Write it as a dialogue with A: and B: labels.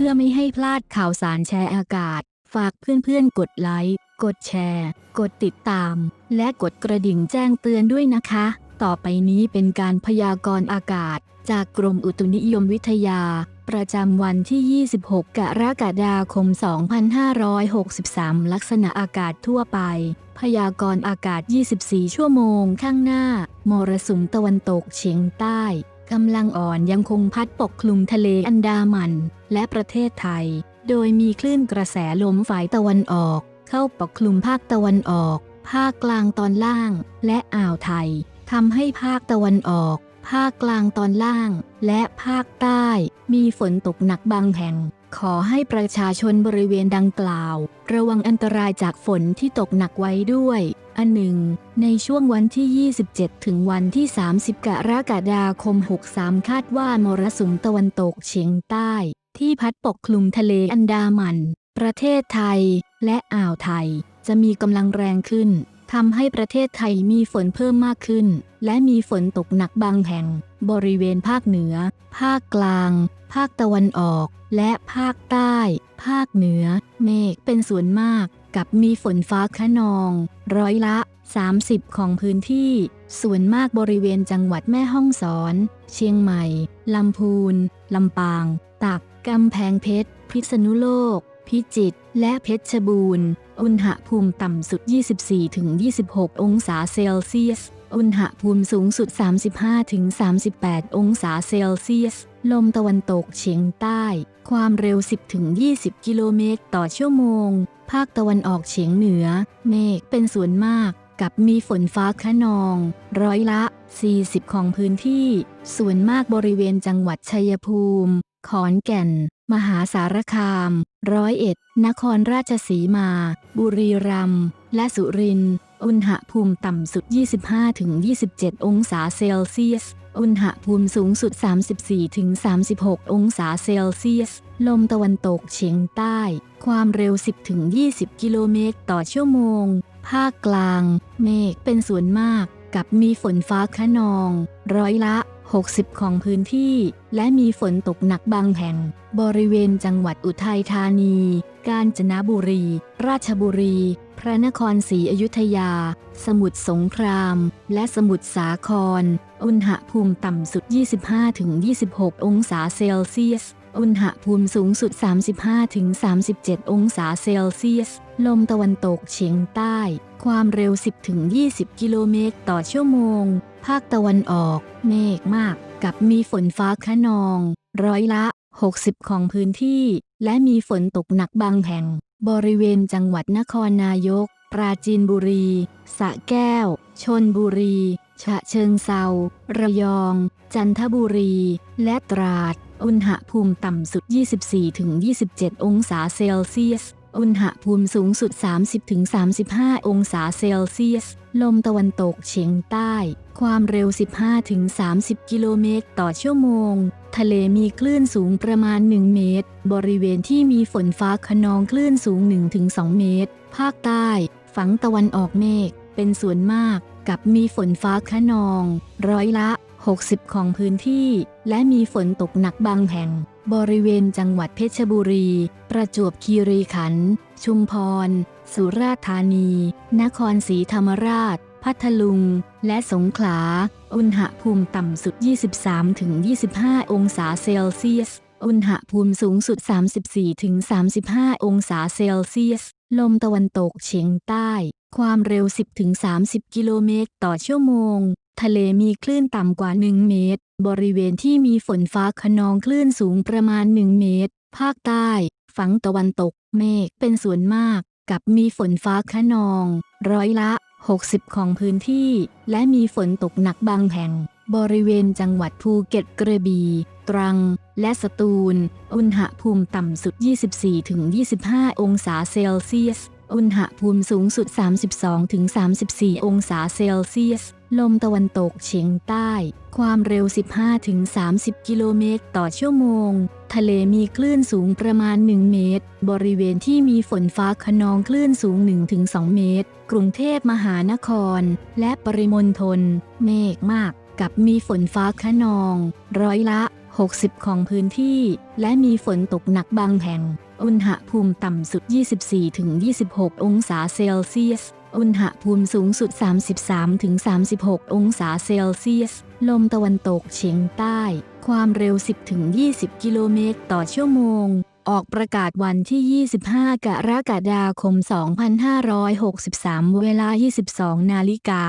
A: พื่อไม่ให้พลาดข่าวสารแชร์อากาศ ฝากเพื่อนๆ กดไลค์ กดแชร์ กดติดตาม และกดกระดิ่งแจ้งเตือนด้วยนะคะ ต่อไปนี้เป็นการพยากรณ์อากาศ จากกรมอุตุนิยมวิทยา ประจำวันที่ 26 กรกฎาคม 2563 ลักษณะอากาศทั่วไป พยากรณ์อากาศ 24 ชั่วโมงข้างหน้า มรสุมตะวันตกเฉียงใต้ กำลังอ่อนยังคงพัดปกคลุมทะเลอันดามัน และประเทศไทย โดยมีคลื่นกระแสลมฝ่ายตะวันออก เข้าปกคลุมภาคตะวันออก ภาคกลางตอนล่าง และอ่าวไทยทำให้ภาคตะวันออก ภาคกลางตอนล่าง และภาคใต้ มีฝนตกหนักบางแห่ง ขอให้ประชาชนบริเวณดังกล่าว ระวังอันตรายจากฝนที่ตกหนักไว้ด้วย อันหนึ่ง ในช่วงวันที่ 27 ถึงวันที่ 30 กรกฎาคม 63 คาดว่ามรสุมตะวันตกเฉียงใต้ ที่พัดปกคลุมทะเลอันดามัน ประเทศไทย และอ่าวไทย จะมีกำลังแรงขึ้นทำให้ประเทศไทยมีฝนเพิ่มมากขึ้น และมีฝนตกหนักบางแห่ง บริเวณภาคเหนือ ภาคกลาง ภาคตะวันออก และภาคใต้ ภาคเหนือ เมฆเป็นส่วนมาก กับมีฝนฟ้าคะนอง ร้อยละ 30 ของพื้นที่ ส่วนมากบริเวณจังหวัดแม่ฮ่องสอน เชียงใหม่ ลำพูน ลำปาง ตาก กำแพงเพชร พิษณุโลก พิจิตร และเพชรบูรณ์ อุณหภูมิต่ำสุด 24-26 องศาเซลเซียส อุณหภูมิสูงสุด 35-38 องศาเซลเซียส ลมตะวันตกเฉียงใต้ ความเร็ว 10-20 กิโลเมตรต่อชั่วโมง ภาคตะวันออกเฉียงเหนือ เมฆเป็นส่วนมากกับมีฝนฟ้าคะนอง ร้อยละ 40 ของพื้นที่ ส่วนมากบริเวณจังหวัดชัยภูมิ ขอนแก่น มหาสารคาม ร้อยเอ็ด นครราชสีมา บุรีรัมย์ และสุรินทร์ อุณหภูมิต่ำสุด 25-27 องศาเซลเซียส อุณหภูมิสูงสุด 34-36 องศาเซลเซียส ลมตะวันตกเฉียงใต้ ความเร็ว 10-20 กิโลเมตรต่อชั่วโมง ภาคกลาง เมฆเป็นส่วนมาก กับมีฝนฟ้าคะนอง ร้อยละ 60 ของพื้นที่ และมีฝนตกหนักบางแห่ง บริเวณจังหวัดอุทัยธานี กาญจนบุรี ราชบุรี พระนครศรีอยุธยา สมุทรสงคราม และสมุทรสาคร อุณหภูมิต่ำสุด 25-26 องศาเซลเซียสอุณหภูมิสูงสุด 35-37 องศาเซลเซียส ลมตะวันตกเฉียงใต้ ความเร็ว 10-20 กิโลเมตรต่อชั่วโมง ภาคตะวันออก เมฆมากกับมีฝนฟ้าคะนอง ร้อยละ 60 ของพื้นที่ และมีฝนตกหนักบางแห่ง บริเวณจังหวัดนครนายก ปราจีนบุรี สระแก้ว ชนบุรี ฉะเชิงเซาระยอง จันทบุรี และตราด อุณหภูมิต่ำสุด 24-27 องศาเซลเซียส อุณหภูมิสูงสุด 30-35 องศาเซลเซียส ลมตะวันตกเฉียงใต้ ความเร็ว 15-30 กิโลเมตรต่อชั่วโมง ทะเลมีคลื่นสูงประมาณ 1 เมตร บริเวณที่มีฝนฟ้าคะนองคลื่นสูง 1-2 เมตร ภาคใต้ ฝั่งตะวันออกเมฆ เป็นส่วนมาก กับมีฝนฟ้าคะนอง ร้อยละ 60 ของพื้นที่ และมีฝนตกหนักบางแห่ง บริเวณจังหวัดเพชรบุรี ประจวบคีรีขันธ์ ชุมพร สุราษฎร์ธานี นครศรีธรรมราช พัทลุง และสงขลา อุณหภูมิต่ำสุด 23-25 องศาเซลเซียส อุณหภูมิสูงสุด 34-35 องศาเซลเซียส ลมตะวันตกเฉียงใต้ ความเร็ว 10-30 กิโลเมตรต่อชั่วโมง ทะเลมีคลื่นต่ำกว่า 1 เมตร บริเวณที่มีฝนฟ้าคะนองคลื่นสูงประมาณ 1 เมตร ภาคใต้ ฝั่งตะวันตก เมฆเป็นส่วนมาก กับมีฝนฟ้าคะนอง ร้อยละ 60 ของพื้นที่ และมีฝนตกหนักบางแห่ง บริเวณจังหวัดภูเก็ตกระบี่ ตรัง และสตูล อุณหภูมิต่ำสุด 24-25 องศาเซลเซียส อุณหภูมิสูงสุด 32-34 องศาเซลเซียส ลมตะวันตกเฉียงใต้ ความเร็ว 15-30 กิโลเมตรต่อชั่วโมง ทะเลมีคลื่นสูงประมาณ 1 เมตร บริเวณที่มีฝนฟ้าคะนองคลื่นสูง 1-2 เมตร กรุงเทพมหานคร และปริมณฑล เมฆมาก กับมีฝนฟ้าคะนอง ร้อยละ 60 ของพื้นที่ และมีฝนตกหนักบางแห่ง อุณหภูมิต่ำสุด 24-26 องศาเซลเซียส อุณหภูมิสูงสุด 33-36 องศาเซลเซียส ลมตะวันตกเฉียงใต้ ความเร็ว 10-20 กิโลเมตรต่อชั่วโมง ออกประกาศวันที่ 25 กรกฎาคม 2563 เวลา 22 นาฬิกา